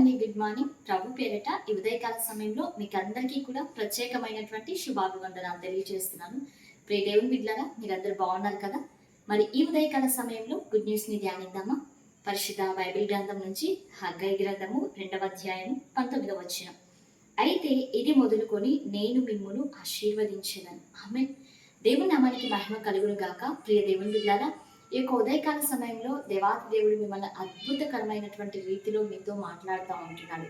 అండి. Good morning ప్రభు పేరిట ఈ ఉదయకాల సమయంలో మీకు అందరికీ కూడా ప్రత్యేకమైనటువంటి శుభాభివందనాలు తెలియజేస్తున్నాను. ప్రియ దేవుని బిడ్డలారా మీరందరూ బాగున్నారు కదా? మరి ఈ ఉదయకాల సమయంలో గుడ్ న్యూస్ని ధ్యానిద్దామా? పరిశుద్ధ బైబిల్ గ్రంథం నుంచి హగ్గై గ్రంథము రెండవ అధ్యాయం పంతొమ్మిదవ వచ్చిన అయితే ఇది మొదలుకొని నేను మిమ్మును ఆశీర్వదించాను ఆమె దేవుని నామానికి మహిమ కలుగును గాక ప్రియ దేవుని బిడ్డలారా ఈ యొక్క ఉదయకాల సమయంలో దేవాతి దేవుడు మిమ్మల్ని అద్భుతకరమైనటువంటి రీతిలో మీతో మాట్లాడుతూ ఉంటున్నాడు.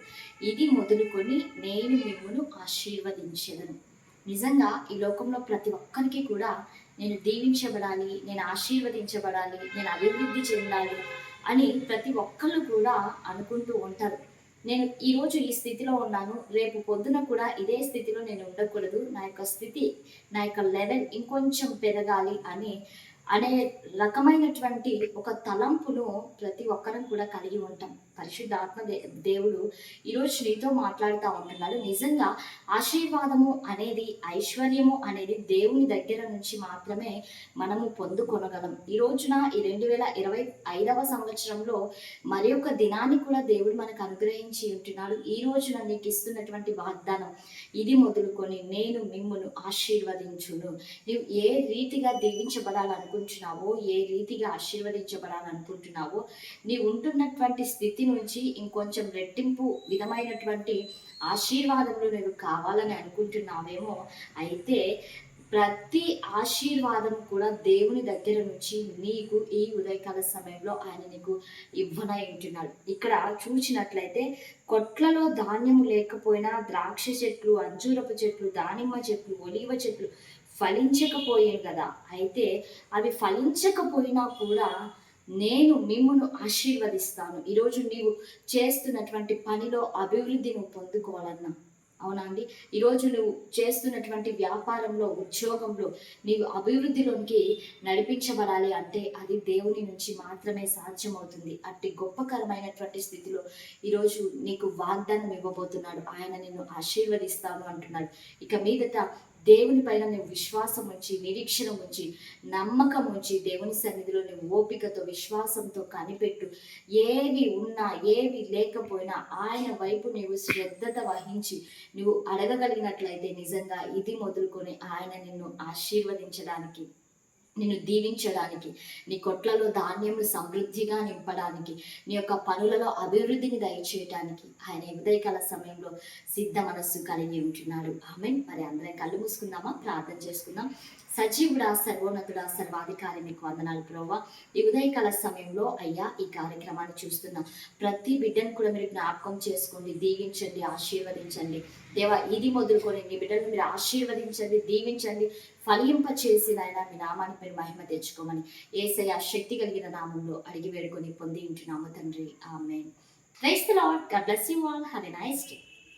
ఇది మొదలుకొని నేను మిమ్మల్ని ఆశీర్వదించదను. నిజంగా ఈ లోకంలో ప్రతి ఒక్కరికి కూడా నేను దీవించబడాలి నేను ఆశీర్వదించబడాలి నేను అభివృద్ధి చెందాలి అని ప్రతి ఒక్కళ్ళు కూడా అనుకుంటూ ఉంటారు. నేను ఈరోజు ఈ స్థితిలో ఉన్నాను రేపు పొద్దున కూడా ఇదే స్థితిలో నేను ఉండకూడదు నా యొక్క స్థితి నా యొక్క లెవెల్ ఇంకొంచెం పెరగాలి అని అనే రకమైనటువంటి ఒక తలంపును ప్రతి ఒక్కరం కూడా కలిగి ఉంటాం. పరిశుద్ధాత్మ దే దేవుడు ఈరోజు నీతో మాట్లాడుతూ ఉంటున్నాడు. నిజంగా ఆశీర్వాదము అనేది ఐశ్వర్యము అనేది దేవుని దగ్గర నుంచి మాత్రమే మనము పొందుకొనగలం. ఈ రోజున ఈ రెండు వేల ఇరవై ఐదవ సంవత్సరంలో మరి ఒక దినాన్ని కూడా దేవుడు మనకు అనుగ్రహించి ఉంటున్నాడు. ఈ రోజున నీకు ఇస్తున్నటువంటి వాగ్దానం ఇది మొదలుకొని నేను మిమ్మల్ని ఆశీర్వదించును. నువ్వు ఏ రీతిగా దీవించబడాలనుకుంటున్నావో ఏ రీతిగా ఆశీర్వదించబడాలనుకుంటున్నావో నీ ఉంటున్నటువంటి స్థితి నుంచి ఇంకొంచెం రెట్టింపు విధమైనటువంటి ఆశీర్వాదములు నేను కావాలని అనుకుంటున్నావేమో అయితే ప్రతి ఆశీర్వాదం కూడా దేవుని దగ్గర నుంచి నీకు ఈ ఉదయకాల సమయంలో ఆయన నీకు ఇవ్వనై ఉంటున్నాడు. ఇక్కడ చూసినట్లయితే కొట్లలో ధాన్యం లేకపోయినా ద్రాక్ష చెట్లు అంజూరపు చెట్లు దానిమ్మ చెట్లు ఒలివ చెట్లు ఫలించకపోయాయి కదా. అయితే అవి ఫలించకపోయినా కూడా నేను మిమ్మును ఆశీర్వదిస్తాను. ఈరోజు నీవు చేస్తున్నటువంటి పనిలో అభివృద్ధిని పొందుకోవాలన్నా. అవునా అండి? ఈరోజు నువ్వు చేస్తున్నటువంటి వ్యాపారంలో ఉద్యోగంలో నీవు అభివృద్ధిలోనికి నడిపించబడాలి అంటే అది దేవుని నుంచి మాత్రమే సాధ్యమవుతుంది. అట్టి గొప్పకరమైనటువంటి స్థితిలో ఈరోజు నీకు వాగ్దానం ఇవ్వబోతున్నాడు. ఆయన నిన్ను ఆశీర్వదిస్తాను అంటున్నాడు. ఇక మీదట దేవుని పైన నువ్వు విశ్వాసం ఉంచి నిరీక్షణ ఉంచి నమ్మకం ఉంచి దేవుని సన్నిధిలో నువ్వు ఓపికతో విశ్వాసంతో కనిపెట్టు. ఏవి ఉన్నా ఏవి లేకపోయినా ఆయన వైపు నువ్వు శ్రద్ధత వహించి నువ్వు అడగగలిగినట్లయితే నిజంగా ఇది మొదలుకొని ఆయన నిన్ను ఆశీర్వదించడానికి నిన్ను దీవించడానికి నీ కొట్లలో ధాన్యము సమృద్ధిగా నింపడానికి నీ యొక్క పనులలో అభివృద్ధిని దయచేయటానికి ఆయన ఉదయకాల సమయంలో సిద్ధ మనస్సు కలిగి ఉంటున్నాడు. ఆమె మరి అందరం కళ్ళు మూసుకుందామా? ప్రార్థన చేసుకుందాం. సజీవుడా సర్వోన్నతుడా సర్వాధికారి మీకు వందనాలు ప్రోవా ఈ ఉదయకాల సమయంలో అయ్యా ఈ కార్యక్రమాన్ని చూస్తున్నా. ప్రతి బిడ్డను కూడా మీరు జ్ఞాపకం చేసుకోండి దీవించండి ఆశీర్వదించండి. దేవా ఇది మొదలుకొని మీ బిడ్డను మీరు ఆశీర్వదించండి దీవించండి. ఫలింప చేసి నాయన మీ నామాన్ని మీరు మహిమ తెచ్చుకోమని ఏసయ శక్తి కలిగిన నామంలో అడిగి వేడుకొని పొంది ఉంటున్నాము తండ్రి. ఆమె క్రైస్తలాడ్ God bless you all. Have a nice day.